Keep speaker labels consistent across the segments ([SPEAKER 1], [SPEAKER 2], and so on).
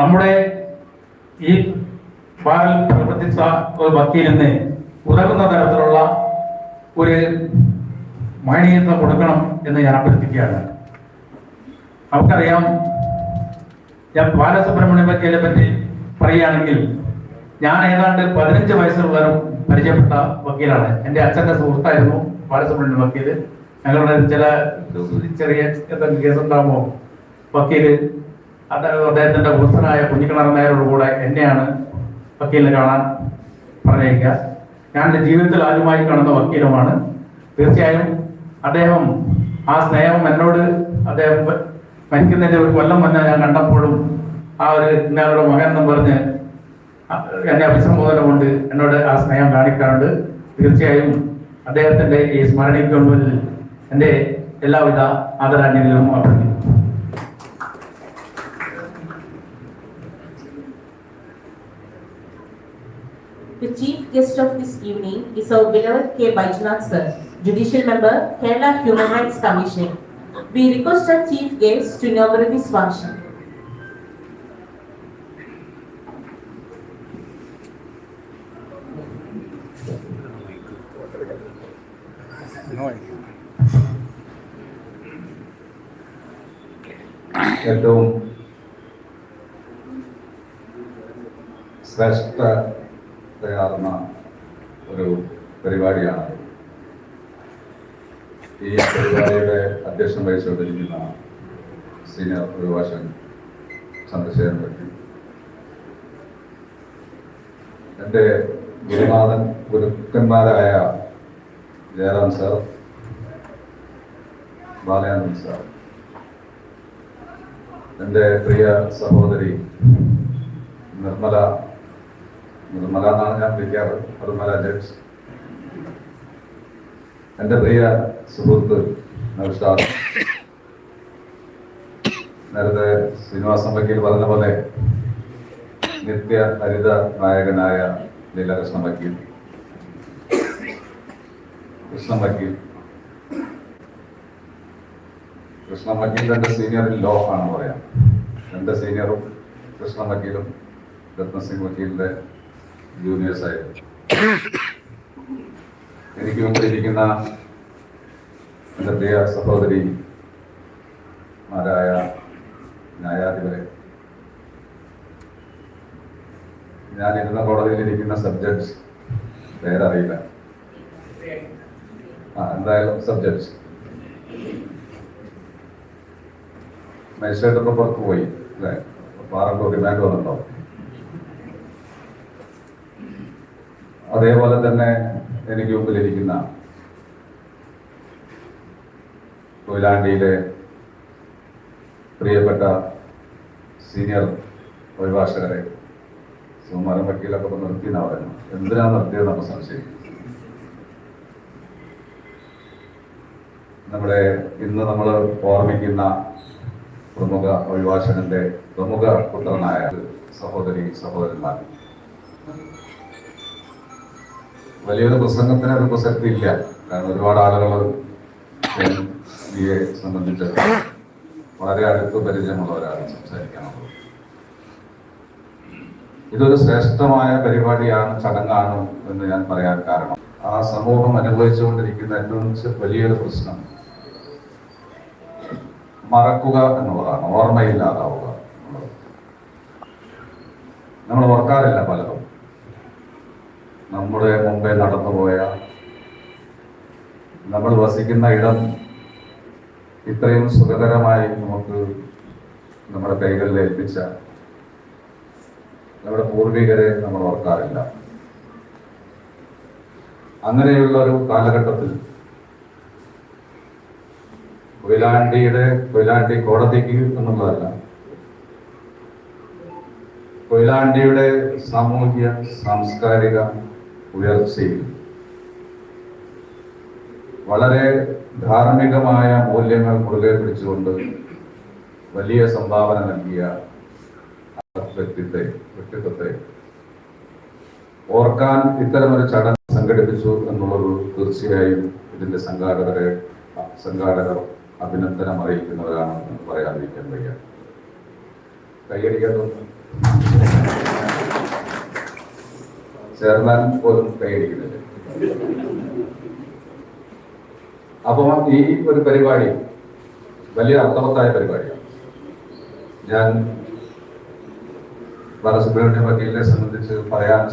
[SPEAKER 1] നമ്മുടെ ഈ ബാറിൽ പ്രവർത്തിച്ച ഒരു വക്കീലിന് ഉതകുന്ന തരത്തിലുള്ള ഒരു മാനീയത കൊടുക്കണം എന്ന് ഞാൻ അഭ്യർത്ഥിക്കുകയാണ്. നമുക്കറിയാം ഞാൻ ബാലസുബ്രഹ്മണ്യ വക്കീലെ പറ്റി പറയുകയാണെങ്കിൽ ഞാൻ ഏതാണ്ട് പതിനഞ്ച് വയസ്സുള്ളവരും വരെ പരിചയപ്പെട്ട വക്കീലാണ്. എന്റെ അച്ഛന്റെ സുഹൃത്തായിരുന്നു ബാലസുബ്രഹ്മണ്യ വക്കീൽ. ഞങ്ങളുടെ ചില ചെറിയ എന്തെങ്കിലും കേസ് ഉണ്ടാകുമ്പോൾ വക്കീൽ അത് അദ്ദേഹത്തിന്റെ പുസ്തനായ കുഞ്ഞിക്കിണർ നേരോട് കൂടെ എന്നെയാണ് വക്കീലിനെ കാണാൻ പറഞ്ഞേക്കുക ഞാൻ എന്റെ ജീവിതത്തിൽ ആദ്യമായി കാണുന്ന വക്കീലുമാണ്. തീർച്ചയായും അദ്ദേഹം ആ സ്നേഹം എന്നോട് അദ്ദേഹം മരിക്കുന്നതിന്റെ ഒരു കൊല്ലം വന്ന ഞാൻ കണ്ടപ്പോഴും ആ ഒരു ഇന്നയാളുടെ മകൻ എന്നും പറഞ്ഞ് എന്നെ അഭിസംബോധന കൊണ്ട് എന്നോട് ആ സ്നേഹം കാണിക്കാറുണ്ട്. തീർച്ചയായും അദ്ദേഹത്തിന്റെ ഈ സ്മരണിക്കുള്ളിൽ എന്റെ എല്ലാവിധ ആദരാഞ്ജലികളും അഭ്യർത്ഥിക്കുന്നു.
[SPEAKER 2] The chief guest of this evening is our beloved K. Baijunath sir, Judicial Member, Kerala Human Rights Commission. We request our chief guest to inaugurate this function.
[SPEAKER 3] ഏറ്റവും ശ്രേഷ്ഠതയാർന്ന ഒരു പരിപാടിയാണ്. ഈ പരിപാടിയുടെ അധ്യക്ഷം വഹിച്ചുകൊണ്ടിരിക്കുന്ന സീനിയർ അഭിഭാഷകൻ ചന്ദ്രശേഖരൻ പറ്റി. എന്റെ ഗുരുനാഥൻ ഗുരുക്കന്മാരായ ജയറാം സാർ ബാലയാനന്ദൻ സാർ എന്റെ പ്രിയ സഹോദരി നിർമ്മല നിർമ്മല എന്നാണ് ഞാൻ വിളിക്കാറ്. നിർമ്മല ജഡ്ജ് എന്റെ പ്രിയ സുഹൃത്ത് നൗഷാദ്. നേരത്തെ ശ്രീനിവാസൻ വക്കീൽ പറഞ്ഞ പോലെ നിത്യ ഹരിത നായകനായ ലീലകൃഷ്ണ വക്കീൽ. കൃഷ്ണ വക്കീൽ. കൃഷ്ണ വക്കീൽ എന്റെ സീനിയർ ലോ ആണ് പറയാം. എന്റെ സീനിയറും കൃഷ്ണ വക്കീലും രത്നസിംഗ് വക്കീലിന്റെ ജൂനിയേഴ്സ് ആയിരുന്നു എനിക്ക് മുമ്പിൽ ഇരിക്കുന്ന എന്റെ പ്രിയ സഹോദരി മാരായ ന്യായാധിപരെ ഞാൻ ഇരുന്ന കോടതിയിൽ ഇരിക്കുന്ന സബ്ജക്ട്സ് പേരറിയില്ല. ആ എന്തായാലും സബ്ജക്ട്സ് മജിസ്ട്രേറ്റ് പുറത്ത് പോയി അല്ലേ? പാറക്കൂർ ഡിമാൻഡ് വന്നിട്ടുണ്ടോ അതേപോലെ തന്നെ എനിക്ക് മുമ്പിലിരിക്കുന്ന കൊയിലാണ്ടിയിലെ പ്രിയപ്പെട്ട സീനിയർ അഭിഭാഷകരെ സുമാരൻ വക്കീലൊക്കെ നിർത്തി എന്നാ എന്തിനാ നിർത്തിയത് നമ്മൾ സംശയം നമ്മുടെ ഇന്ന് നമ്മൾ ഓർമ്മിക്കുന്ന പ്രമുഖ അഭിഭാഷകന്റെ പ്രമുഖ പുത്രനായ സഹോദരി സഹോദരന്മാർ. വലിയൊരു പ്രസംഗത്തിന് ഒരു പ്രസക്തി ഇല്ല. കാരണം ഒരുപാട് ആളുകൾ ബിയെ സംബന്ധിച്ച് വളരെ അടുത്ത് പരിചയമുള്ളവരാണ് സംസാരിക്കാനുള്ളത് ഇതൊരു ശ്രേഷ്ഠമായ പരിപാടിയാണ് ചടങ്ങാണ് എന്ന് ഞാൻ പറയാൻ കാരണം. ആ സമൂഹം അനുഭവിച്ചുകൊണ്ടിരിക്കുന്ന ഏറ്റവും വലിയൊരു പ്രശ്നം. മറക്കുക എന്നുള്ളതാണ് ഓർമ്മയില്ലാതാവുക. നമ്മൾ ഓർക്കാറില്ല പലതും. നമ്മുടെ മുമ്പേ നടന്നുപോയ നമ്മൾ വസിക്കുന്ന ഇടം ഇത്രയും സുഖകരമായി നമുക്ക് നമ്മുടെ കൈകളിൽ ഏൽപ്പിച്ച നമ്മുടെ പൂർവികരെ നമ്മൾ ഓർക്കാറില്ല. അങ്ങനെയുള്ള ഒരു കാലഘട്ടത്തിൽ കൊയിലാണ്ടിയുടെ കൊയിലാണ്ടി കോടതിക്ക് എന്നുള്ളതല്ല കൊയിലാണ്ടിയുടെ സാമൂഹ്യ സാംസ്കാരിക ഉയർച്ചയിൽ വളരെ ധാർമ്മികമായ മൂല്യങ്ങൾ മുറുകെ പിടിച്ചുകൊണ്ട് വലിയ സംഭാവന നൽകിയ വ്യക്തിത്വത്തെ വ്യക്തിത്വത്തെ ഓർക്കാൻ ഇത്തരമൊരു ചടങ്ങ് സംഘടിപ്പിച്ചു എന്നുള്ളത് തീർച്ചയായും ഇതിന്റെ സംഘാടകരെ സംഘാടകർ അഭിനന്ദനം അറിയിക്കുന്നവരാണ് എന്ന് പറയാതിരിക്കാൻ വയ്യ. കൈയടിക്കാൻ തോന്നുന്നു. ചെയർമാൻ പോലും കൈയടിക്കുന്നില്ല അപ്പോൾ ഈ ഒരു പരിപാടി വലിയ അർത്ഥവത്തായ പരിപാടിയാണ്. ഞാൻ ബാലസുബ്രഹ്മണ്യ വക്കീലിനെ സംബന്ധിച്ച് പറയാൻ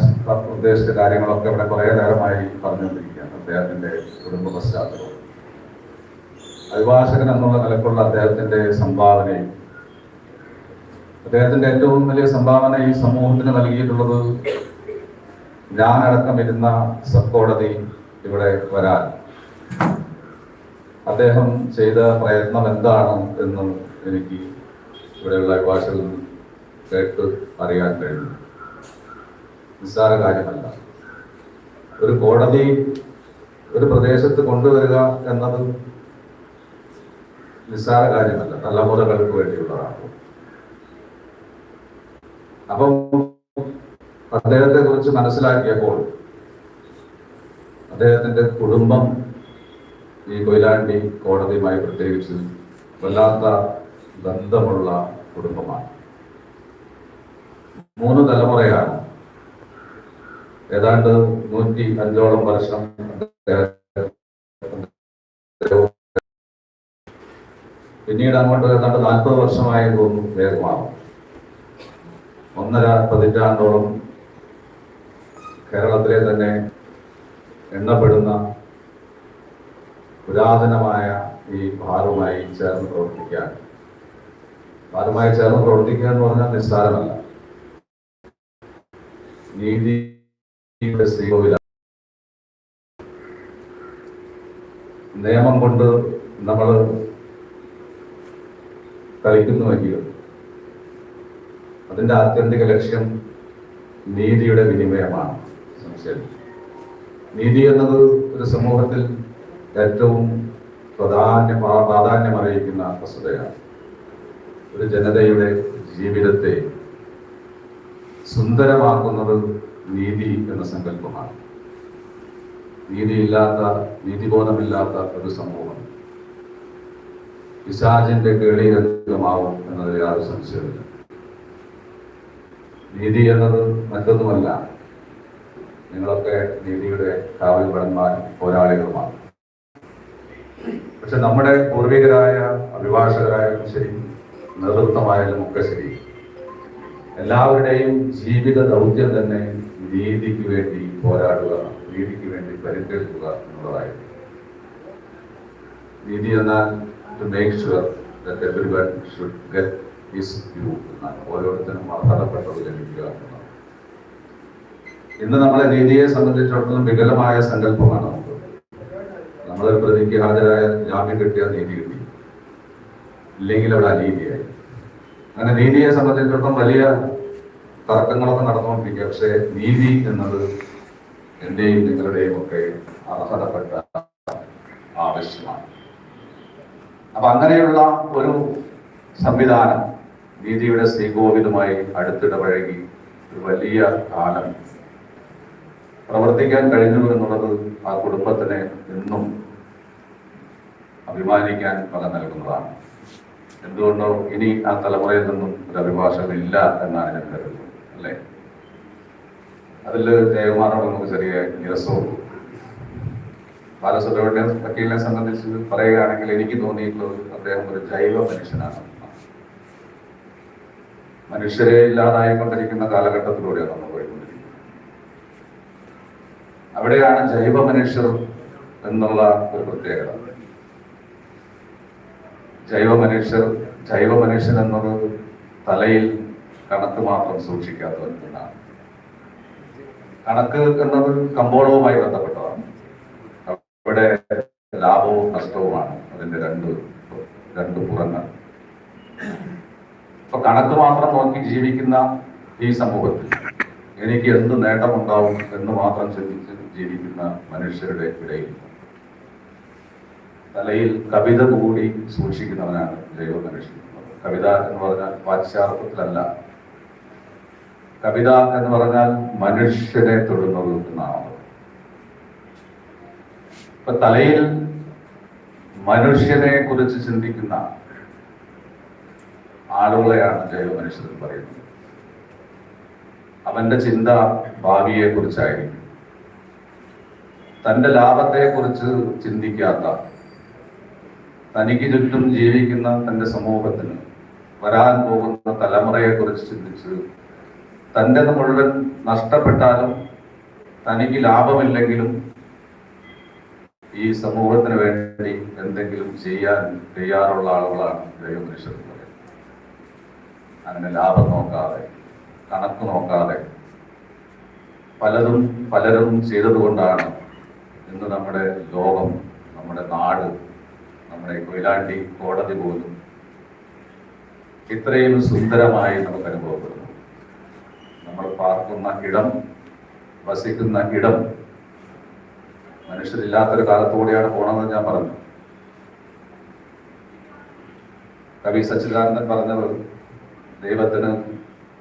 [SPEAKER 3] ഉദ്ദേശിച്ച കാര്യങ്ങളൊക്കെ ഇവിടെ കുറേ നേരമായി പറഞ്ഞുകൊണ്ടിരിക്കുകയാണ് അദ്ദേഹത്തിന്റെ കുടുംബ പശ്ചാത്തലം. അഭിഭാഷകൻ എന്നുള്ള നിലക്കുള്ള അദ്ദേഹത്തിന്റെ സംഭാവനയും അദ്ദേഹത്തിന്റെ ഏറ്റവും വലിയ സംഭാവന ഈ സമൂഹത്തിന് നൽകിയിട്ടുള്ളത് ഞാനടക്കം ഇരുന്ന ഇവിടെ വരാൻ. അദ്ദേഹം ചെയ്ത പ്രയത്നം എന്താണ് എന്ന് എനിക്ക് ഇവിടെയുള്ള അഭിഭാഷകർ കേട്ട് അറിയാൻ കഴിയുന്നു. നിസ്സാര കാര്യമല്ല. ഒരു കോടതി ഒരു പ്രദേശത്ത് കൊണ്ടുവരിക എന്നത് നിസ്സാര കാര്യമല്ല. തലമുറകൾക്ക് വേണ്ടിയുള്ളതാണ്. അപ്പം അദ്ദേഹത്തെ കുറിച്ച് മനസ്സിലാക്കിയപ്പോൾ അദ്ദേഹത്തിന്റെ കുടുംബം ഈ കൊയിലാണ്ടി കോടതിയുമായി പ്രത്യേകിച്ച് വല്ലാത്ത ബന്ധമുള്ള കുടുംബമാണ്. മൂന്ന് തലമുറയാണ്. ഏതാണ്ട് നൂറ്റി അഞ്ചോളം വർഷം പിന്നീട് അങ്ങോട്ട് ഏതാണ്ട് നാൽപ്പത് വർഷമായി തോന്നുന്നു വേഗമാണ് ഒന്നര പതിറ്റാണ്ടോളം കേരളത്തിലെ തന്നെ എണ്ണപ്പെടുന്ന പുരാതനമായ ഈ ഭാരവുമായി ചേർന്ന് പ്രവർത്തിക്കാൻ. ഭാറുമായി ചേർന്ന് പ്രവർത്തിക്കുക എന്ന് പറഞ്ഞാൽ നിസ്സാരമല്ല. നീതിയുടെ നിയമം കൊണ്ട് നമ്മൾ കളിക്കുന്നുവെങ്കിലും അതിന്റെ ആത്യന്തിക ലക്ഷ്യം നീതിയുടെ വിനിമയമാണ്. സംശയം നീതി എന്നത് ഒരു സമൂഹത്തിൽ ഏറ്റവും പ്രാധാന്യ പ്രാധാന്യം അറിയിക്കുന്ന വസ്തുതയാണ്. ഒരു ജനതയുടെ ജീവിതത്തെ സുന്ദരമാക്കുന്നത് നീതി എന്ന സങ്കല്പമാണ്. നീതിയില്ലാത്ത നീതിബോധമില്ലാത്ത ഒരു സമൂഹം പിശാചിന്റെ കേളിരംഗമാവും എന്നതിൽ യാതൊരു സംശയമില്ല നീതി എന്നത് മറ്റൊന്നുമല്ല. നിങ്ങളൊക്കെ നീതിയുടെ കാവൽപടന്മാർ പോരാളികളുമാണ്. പക്ഷെ നമ്മുടെ പൂർവികരായ അഭിഭാഷകരായാലും ശരി നേതൃത്വമായാലും ഒക്കെ ശരി എല്ലാവരുടെയും ജീവിത ദൗത്യം തന്നെ നീതിക്ക് വേണ്ടി പോരാടുക നീതിക്ക് വേണ്ടി പരിക്കേൽക്കുക എന്നുള്ളതായിരുന്നു. നീതി എന്നാൽ to make sure that everyone should get his due എന്നാണ് ഓരോരുത്തരും അർഹതപ്പെട്ടത് ലഭിക്കുക എന്നാണ് ഇന്ന് നമ്മളെ നീതിയെ സംബന്ധിച്ചിടത്തോളം വികലമായ സങ്കല്പമാണ് നമുക്ക്. നമ്മളൊരു പ്രതിക്ക് ഹാജരായ ജാമ്യം കിട്ടിയ നീതി കിട്ടി. ഇല്ലെങ്കിൽ അവിടെ അനീതിയായി. അങ്ങനെ നീതിയെ സംബന്ധിച്ചിടത്തോളം വലിയ തർക്കങ്ങളൊക്കെ നടന്നുകൊണ്ടിരിക്കുക. പക്ഷേ നീതി എന്നത് എന്റെയും നിങ്ങളുടെയും ഒക്കെ അർഹതപ്പെട്ട ആവശ്യമാണ്. അപ്പൊ അങ്ങനെയുള്ള ഒരു സംവിധാനം നീതിയുടെ ശ്രീകോവിലുമായി അടുത്തിടപഴകി ഒരു വലിയ കാലം പ്രവർത്തിക്കാൻ കഴിഞ്ഞു എന്നുള്ളത് ആ കുടുംബത്തിന് എന്നും അഭിമാനിക്കാൻ പല നൽകുന്നതാണ്. എന്തുകൊണ്ടോ ഇനി ആ തലമുറയിൽ നിന്നും ഒരു അഭിഭാഷകൻ ഇല്ല എന്നാണ് ഞാൻ കരുതുന്നത് അല്ലേ? അതിൽ ജയകുമാറോട് നമുക്ക് ചെറിയ നിരസവും ബാലസുബ്രഹ്മണ്യ വക്കീലിനെ സംബന്ധിച്ച് പറയുകയാണെങ്കിൽ എനിക്ക് തോന്നിയിട്ടുള്ളത് അദ്ദേഹം ഒരു ജൈവ മനുഷ്യനാണ്. മനുഷ്യരെ ഇല്ലാതായിക്കൊണ്ടിരിക്കുന്ന കാലഘട്ടത്തിലൂടെയാണ് നമ്മൾ അവിടെയാണ് ജൈവ മനുഷ്യർ എന്നുള്ള ഒരു പ്രത്യേകത. ജൈവ മനുഷ്യർ ജൈവ മനുഷ്യൻ എന്നത് തലയിൽ കണക്ക് മാത്രം സൂക്ഷിക്കാത്തവൻ എന്നാണ് കണക്ക് എന്നത് കമ്പോളവുമായി ബന്ധപ്പെട്ടതാണ്. അവിടെ ലാഭവും നഷ്ടവുമാണ് അതിന്റെ രണ്ട് രണ്ട് പുറങ്ങൾ. അപ്പൊ കണക്ക് മാത്രം നോക്കി ജീവിക്കുന്ന ഈ സമൂഹത്തിൽ എനിക്ക് എന്ത് നേട്ടമുണ്ടാവും എന്ന് മാത്രം ചിന്തിച്ച് ജീവിക്കുന്ന മനുഷ്യരുടെ ഇടയിൽ. തലയിൽ കവിത കൂടി സൂക്ഷിക്കുന്നവനാണ് ജൈവ മനുഷ്യൻ കവിത എന്ന് പറഞ്ഞാൽ പാശ്ചാത്യത്തിലല്ല കവിത എന്ന് പറഞ്ഞാൽ മനുഷ്യനെ തൊടുന്നത് എന്നാണ്. ഇപ്പൊ തലയിൽ മനുഷ്യനെ കുറിച്ച് ചിന്തിക്കുന്ന ആളുകളെയാണ് ജൈവ മനുഷ്യർ പറയുന്നത്. അവന്റെ ചിന്ത ഭാവിയെ കുറിച്ചായിരിക്കും തന്റെ ലാഭത്തെ കുറിച്ച് ചിന്തിക്കാത്ത തനിക്ക് ചുറ്റും ജീവിക്കുന്ന തന്റെ സമൂഹത്തിന് വരാൻ പോകുന്ന തലമുറയെ കുറിച്ച് ചിന്തിച്ച് തന്റെ മുഴുവൻ നഷ്ടപ്പെട്ടാലും തനിക്ക് ലാഭമില്ലെങ്കിലും ഈ സമൂഹത്തിന് വേണ്ടി എന്തെങ്കിലും ചെയ്യാൻ തയ്യാറുള്ള ആളുകളാണ് ദൈവമനുഷ്യർ അങ്ങനെ ലാഭം നോക്കാതെ കണക്ക് നോക്കാതെ പലതും പലരും ചെയ്തതുകൊണ്ടാണ് ഇന്ന് നമ്മുടെ ലോകം നമ്മുടെ നാട് നമ്മുടെ കൊയിലാണ്ടി കോടതി പോലും ഇത്രയും സുന്ദരമായി നമുക്ക് അനുഭവപ്പെടുന്നു. നമ്മൾ പാർക്കുന്ന ഇടം വസിക്കുന്ന ഇടം മനുഷ്യരില്ലാത്തൊരു കാലത്തുകൂടിയാണ് പോണമെന്ന് ഞാൻ പറഞ്ഞു. കവി സച്ചിദാനന്ദൻ പറഞ്ഞത് ദൈവത്തിന്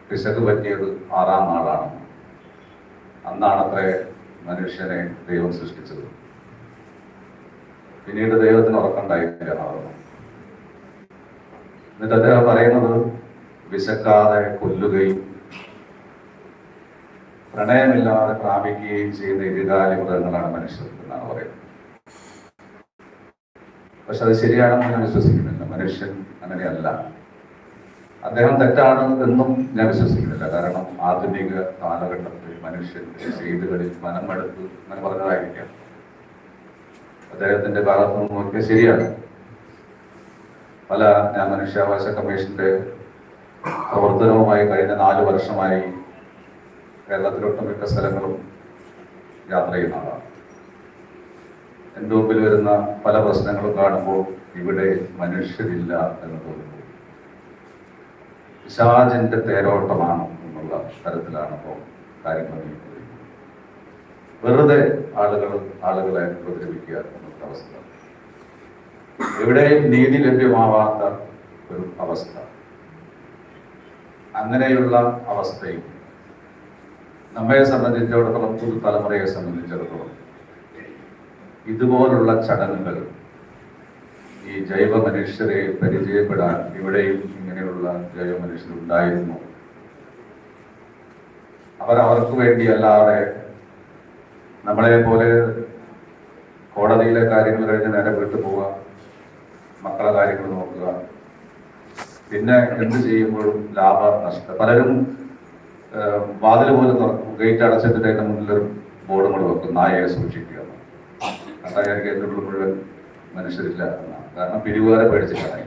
[SPEAKER 3] പിശക് പറ്റിയത് ആറാം നാളാണ് അന്നാണത്രേ മനുഷ്യനെ ദൈവം സൃഷ്ടിച്ചത്. പിന്നീട് ദൈവത്തിന് ഉറക്കണ്ടായില്ല നടന്നു എന്നിട്ട് അദ്ദേഹം പറയുന്നത് വിശക്കാതെ കൊല്ലുകയും പ്രണയമില്ലാതെ പ്രാപിക്കുകയും ചെയ്യുന്ന ഇരുകാലി മൃഗങ്ങളാണ് മനുഷ്യർ എന്നാണ് പറയുന്നത്. പക്ഷെ അത് ശരിയാണെന്ന് ഞാൻ വിശ്വസിക്കുന്നില്ല. മനുഷ്യൻ അങ്ങനെയല്ല. അദ്ദേഹം തെറ്റാണ് എന്നും ഞാൻ വിശ്വസിക്കുന്നില്ല. കാരണം ആധുനിക കാലഘട്ടത്തിൽ മനുഷ്യൻ ചെയ്തുകളിൽ മനമെടുത്ത് അങ്ങനെ പറഞ്ഞതായിരിക്കാം. അദ്ദേഹത്തിന്റെ ഭാഗത്ത് നിന്ന് നോക്കിയാൽ ശരിയാണ്. പല ഞാൻ മനുഷ്യാവകാശ കമ്മീഷന്റെ പ്രവർത്തനവുമായി കഴിഞ്ഞ നാല് വർഷമായി കേരളത്തിലൊട്ടുമിക്ക സ്ഥലങ്ങളും യാത്ര ചെയ്യുന്ന ആളാണ്. എന്റെ മുമ്പിൽ വരുന്ന പല പ്രശ്നങ്ങളും കാണുമ്പോൾ ഇവിടെ മനുഷ്യരില്ല എന്ന് തോന്നുന്നു. പിശാചിന്റെ തേരോട്ടമാണ് എന്നുള്ള തരത്തിലാണ് ഇപ്പോൾ കാര്യങ്ങൾ. വെറുതെ ആളുകൾ ആളുകളെ ഉപദ്രവിക്കുക എന്നുള്ള അവസ്ഥ എവിടെയും നീതി ലഭ്യമാവാത്ത ഒരു അവസ്ഥ അങ്ങനെയുള്ള അവസ്ഥയും നമ്മെ സംബന്ധിച്ചിടത്തോളം പുതു തലമുറയെ സംബന്ധിച്ചിടത്തോളം ഇതുപോലുള്ള ചടങ്ങുകൾ ഈ ജൈവ മനുഷ്യരെ പരിചയപ്പെടാൻ ഇവിടെയും ഇങ്ങനെയുള്ള ജൈവ മനുഷ്യരുണ്ടായിരുന്നു അവർ അവർക്ക് വേണ്ടി വേണ്ടിയല്ലാതെ നമ്മളെ പോലെ കോടതിയിലെ കാര്യങ്ങൾ കഴിഞ്ഞ് നേരെ വിട്ടു പോവുക മക്കളെ കാര്യങ്ങൾ നോക്കുക. പിന്നെ എന്ത് ചെയ്യുമ്പോഴും ലാഭ നഷ്ടം. പലരും വാതിൽ പോലെ തുറക്കും ഗേറ്റ് അടച്ചിട്ട് അതിന്റെ മുന്നിൽ ഒരു ബോർഡ് കൊണ്ട് വെക്കും നായയെ സൂക്ഷിക്കുക. കണ്ടാൽ ഉള്ളിൽ മുഴുവൻ മനുഷ്യരില്ല എന്നാണ്. കാരണം പിരിവുകാരെ പേടിച്ചിട്ടാണ്.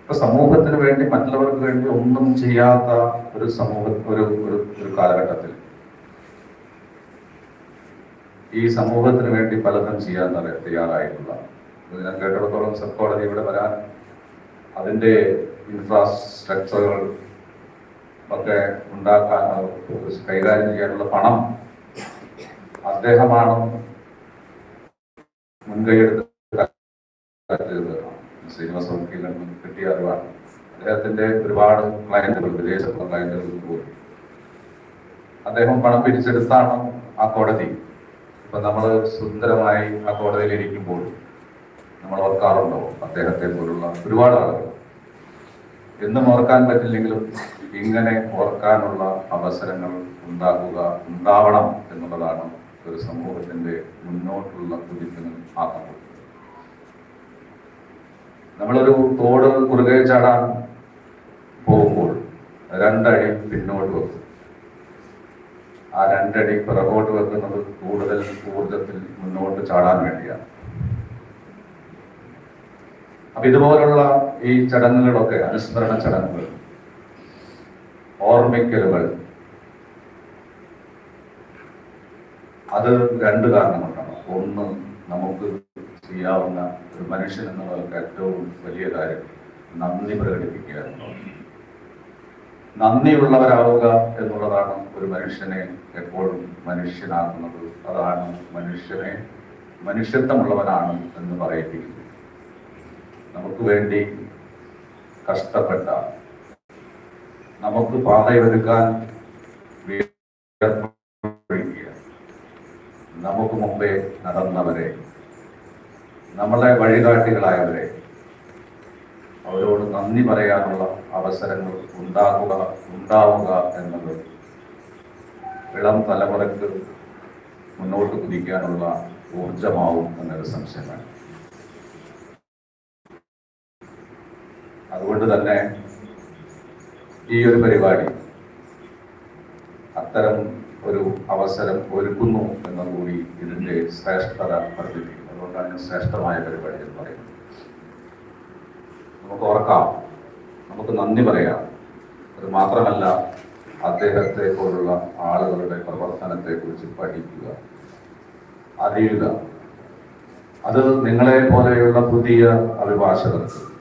[SPEAKER 3] ഇപ്പൊ സമൂഹത്തിന് വേണ്ടി മറ്റുള്ളവർക്ക് വേണ്ടി ഒന്നും ചെയ്യാത്ത ഒരു സമൂഹ ഒരു ഒരു കാലഘട്ടത്തിൽ. ഈ സമൂഹത്തിന് വേണ്ടി പലതും ചെയ്യാൻ തയ്യ- തയ്യാറായിട്ടുള്ള. ഞാൻ കേട്ടിടത്തോളം കോടതി ഇവിടെ വരാൻ അതിന്റെ ഇൻഫ്രാസ്ട്രക്ചറുകൾ ഒക്കെ ഉണ്ടാക്കാൻ കൈകാര്യം ചെയ്യാനുള്ള പണം അദ്ദേഹമാണ് മുൻകൈയെടുത്ത് ശ്രീനിവാസ വക്കീലിൽ നിന്ന് കിട്ടിയ അറിവാണ്. അദ്ദേഹത്തിന്റെ ഒരുപാട് ക്ലയന്റുകൾ വിദേശത്തുള്ള ക്ലയന്റുകൾ പോയി. അദ്ദേഹം പണം പിരിച്ചെടുത്താണ് ആ കോടതി. ഇപ്പൊ നമ്മൾ സുന്ദരമായി ആ കോടതിയിൽ ഇരിക്കുമ്പോൾ നമ്മൾ ഓർക്കാറുണ്ടോ? അദ്ദേഹത്തെ പോലുള്ള ഒരുപാട് ആളുകൾ. എന്നും ഓർക്കാൻ പറ്റില്ലെങ്കിലും ഇങ്ങനെ ഓർക്കാനുള്ള അവസരങ്ങൾ ഉണ്ടാക്കുക ഉണ്ടാവണം എന്നുള്ളതാണ് ഒരു സമൂഹത്തിന്റെ മുന്നോട്ടുള്ള കുതിപ്പിന് ആക്കാൻ കൊടുക്കുന്നത് നമ്മളൊരു തോട് കുറുകെ ചാടാൻ പോകുമ്പോൾ രണ്ടടി പിന്നോട്ട് വെക്കും. ആ രണ്ടടി പിറകോട്ട് വെക്കുന്നത് കൂടുതൽ ഊർജത്തിൽ മുന്നോട്ട് ചാടാൻ വേണ്ടിയാണ്. അപ്പൊ ഇതുപോലുള്ള ഈ ചടങ്ങുകളൊക്കെ അനുസ്മരണ ചടങ്ങുകൾ ഓർമ്മിക്കലുകൾ അത് രണ്ട് കാരണങ്ങളാണ് ഒന്ന് നമുക്ക് ചെയ്യാവുന്ന ഒരു മനുഷ്യൻ എന്നുള്ളവർക്ക് ഏറ്റവും വലിയ കാര്യം നന്ദി പ്രകടിപ്പിക്കുക എന്നുള്ളത് നന്ദിയുള്ളവരാവുക എന്നുള്ളതാണ് ഒരു മനുഷ്യനെ എപ്പോഴും മനുഷ്യനാക്കുന്നത് അതാണ് മനുഷ്യനെ മനുഷ്യത്വമുള്ളവനാണ് എന്ന് പറയിപ്പിക്കുന്നത്. നമുക്ക് വേണ്ടി കഷ്ടപ്പെട്ട നമുക്ക് പാതയൊരുക്കാൻ നമുക്ക് മുമ്പേ നടന്നവരെ നമ്മളെ വഴികാട്ടികളായവരെ അവരോട് നന്ദി പറയാനുള്ള അവസരങ്ങൾ ഉണ്ടാകുക ഉണ്ടാവുക എന്നത് ഇളം തലമുറയ്ക്ക് മുന്നോട്ട് കുതിക്കാനുള്ള ഊർജമാവും എന്നൊരു സംശയമാണ്. അതുകൊണ്ട് തന്നെ ഈ ഒരു പരിപാടി അത്തരം ഒരു അവസരം ഒരുക്കുന്നു എന്നുകൂടി ഇതിന്റെ ശ്രേഷ്ഠത വർദ്ധിപ്പിക്കും. ഞാൻ ശ്രേഷ്ഠമായ പരിപാടി എന്ന് പറയുന്നത്. നമുക്ക് ഓർക്കാം. നമുക്ക് നന്ദി പറയാം. അത് മാത്രമല്ല അദ്ദേഹത്തെ പോലുള്ള ആളുകളുടെ പ്രവർത്തനത്തെ കുറിച്ച് പഠിക്കുക അറിയുക. അത് നിങ്ങളെ പോലെയുള്ള പുതിയ അഭിഭാഷകർക്ക്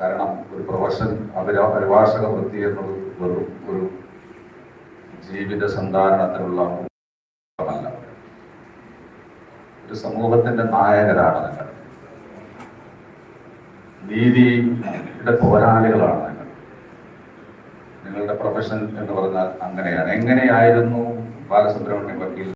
[SPEAKER 3] കാരണം ഒരു പ്രൊഫഷൻ അഭിര അഭിഭാഷക വൃത്തി എന്നത് വെറും ഒരു ജീവിത സന്ധാരണത്തിനുള്ള ഒരു സമൂഹത്തിന്റെ നായകരാണ് നിങ്ങൾ. നീതിയുടെ പോരാളികളാണ് നിങ്ങൾ. നിങ്ങളുടെ പ്രൊഫഷൻ എന്ന് പറഞ്ഞാൽ അങ്ങനെയാണ്. എങ്ങനെയായിരുന്നു ബാലസുബ്രഹ്മണ്യം വക്കീൽ